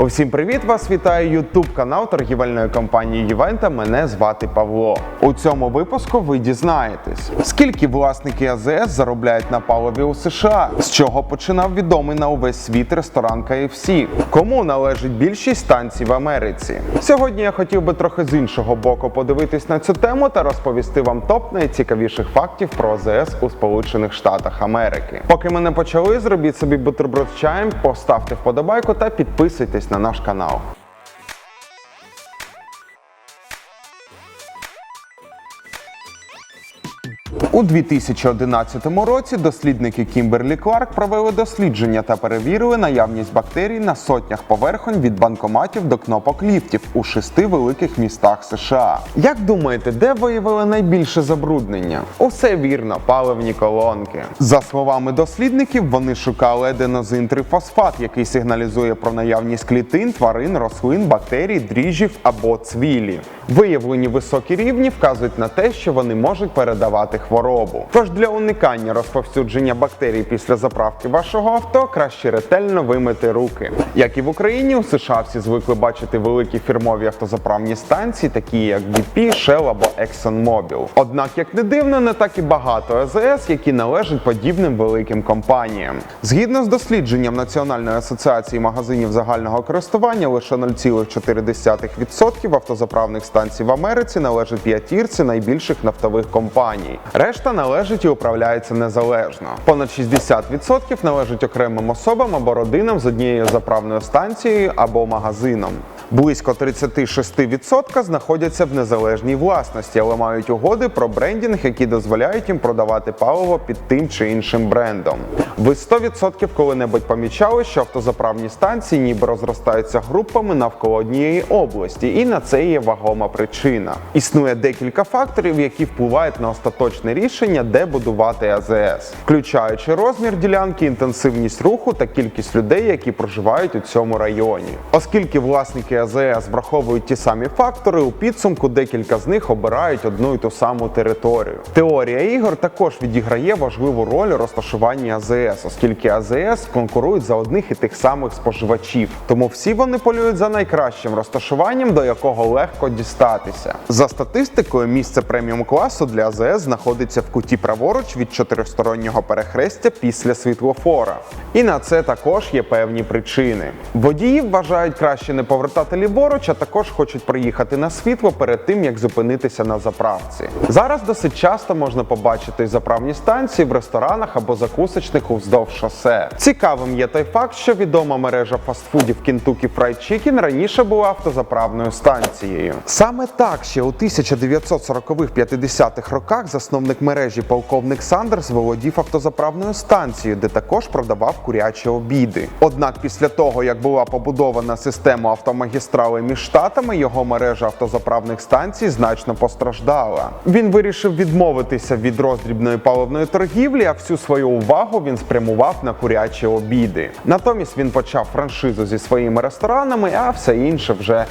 Усім привіт! Вас вітає Ютуб канал торгівельної компанії Ювента. Мене звати Павло. У цьому випуску ви дізнаєтесь, скільки власники АЗС заробляють на паливі у США, з чого починав відомий на увесь світ ресторан KFC, кому належить більшість станцій в Америці. Сьогодні я хотів би трохи з іншого боку подивитись на цю тему та розповісти вам топ найцікавіших фактів про АЗС у Сполучених Штатах Америки. Поки ми не почали, зробіть собі бутерброд з чаєм, поставте вподобайку та підписуйтесь на наш канал. У 2011 році дослідники Кімберлі Кларк провели дослідження та перевірили наявність бактерій на сотнях поверхонь від банкоматів до кнопок ліфтів у шести великих містах США. Як думаєте, де виявили найбільше забруднення? Усе вірно, паливні колонки. За словами дослідників, вони шукали аденозин трифосфат, який сигналізує про наявність клітин, тварин, рослин, бактерій, дріжджів або цвілі. Виявлені високі рівні вказують на те, що вони можуть передавати хворобу. Тож для уникання розповсюдження бактерій після заправки вашого авто краще ретельно вимити руки. Як і в Україні, у США всі звикли бачити великі фірмові автозаправні станції, такі як BP, Shell або ExxonMobil. Однак, як не дивно, не так і багато АЗС, які належать подібним великим компаніям. Згідно з дослідженням Національної асоціації магазинів загального користування, лише 0,4% автозаправних станцій в Америці належать п'ятірці найбільших нафтових компаній. Решта належить і управляється незалежно. Понад 60% належить окремим особам або родинам з однією заправною станцією або магазином. Близько 36% знаходяться в незалежній власності, але мають угоди про брендінг, які дозволяють їм продавати паливо під тим чи іншим брендом. Ви 100% коли-небудь помічали, що автозаправні станції ніби розростаються групами навколо однієї області, і на це є вагома причина. Існує декілька факторів, які впливають на остаточне рішення, де будувати АЗС, включаючи розмір ділянки, інтенсивність руху та кількість людей, які проживають у цьому районі. Оскільки власники АЗС враховують ті самі фактори, у підсумку декілька з них обирають одну і ту саму територію. Теорія ігор також відіграє важливу роль у розташуванні АЗС, оскільки АЗС конкурують за одних і тих самих споживачів. Тому всі вони полюють за найкращим розташуванням, до якого легко дістатися. За статистикою, місце преміум класу для АЗС знаходиться в куті праворуч від чотиристороннього перехрестя після світлофора. І на це також є певні причини. Водії вважають краще не повертати ліворуч, а також хочуть приїхати на світло перед тим, як зупинитися на заправці. Зараз досить часто можна побачити заправні станції в ресторанах або закусочних уздовж шосе. Цікавим є той факт, що відома мережа фастфудів Kentucky Fried Chicken раніше була автозаправною станцією. Саме так ще у 1940-50-х роках засновник мережі полковник Сандерс володів автозаправною станцією, де також продавав курячі обіди. Однак після того, як була побудована система автомагістрали між штатами, його мережа автозаправних станцій значно постраждала. Він вирішив відмовитися від роздрібної паливної торгівлі, а всю свою увагу він спрямував на курячі обіди. Натомість він почав франшизу зі своїми ресторанами, а все інше вже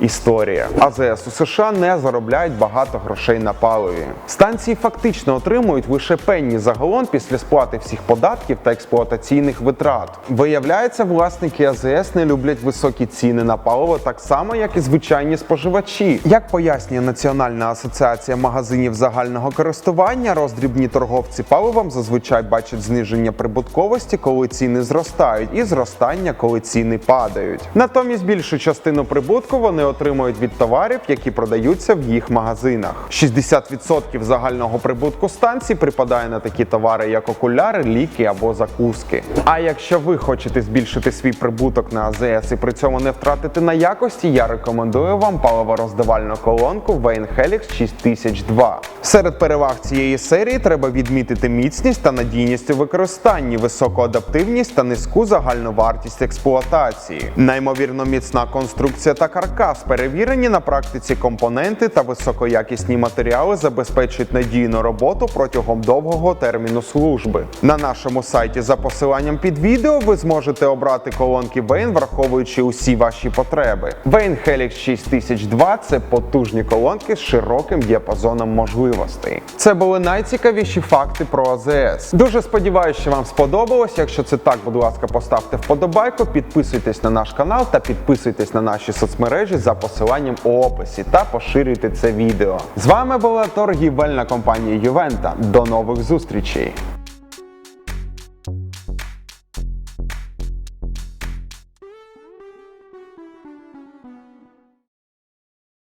історія. АЗС у США не заробляють багато грошей на паливі. Станції фактично отримують лише пенні за галон після сплати всіх податків та експлуатаційних витрат. Виявляється, власники АЗС не люблять високі ціни на паливо так само, як і звичайні споживачі. Як пояснює Національна асоціація магазинів загального користування, роздрібні торговці паливом зазвичай бачать зниження прибутковості, коли ціни зростають, і зростання, коли ціни падають. Натомість більшу частину прибутку вони отримують від товарів, які продаються в їх магазинах. 60% загального прибутку станцій припадає на такі товари, як окуляри, ліки або закуски. А якщо ви хочете збільшити свій прибуток на АЗС і при цьому не втратити на якості, я рекомендую вам паливороздавальну колонку Wayne Helix 6002. Серед переваг цієї серії треба відмітити міцність та надійність у використанні, високу адаптивність та низьку загальну вартість експлуатації. Неймовірно міцна конструкція та каркас перевірені на практиці компоненти та високоякісні матеріали забезпечують надійну роботу протягом довгого терміну служби. На нашому сайті за посиланням під відео ви зможете обрати колонки Wayne, враховуючи усі ваші потреби. Vane Helix 6002 це потужні колонки з широким діапазоном можливостей. Це були найцікавіші факти про АЗС. Дуже сподіваюся, що вам сподобалось. Якщо це так, будь ласка, поставте вподобайку, підписуйтесь на наш канал та підписуйтесь на наші соцмережі за посиланням у описі та поширюйте це відео. З вами була торгівельна компанія Ювента. До нових зустрічей!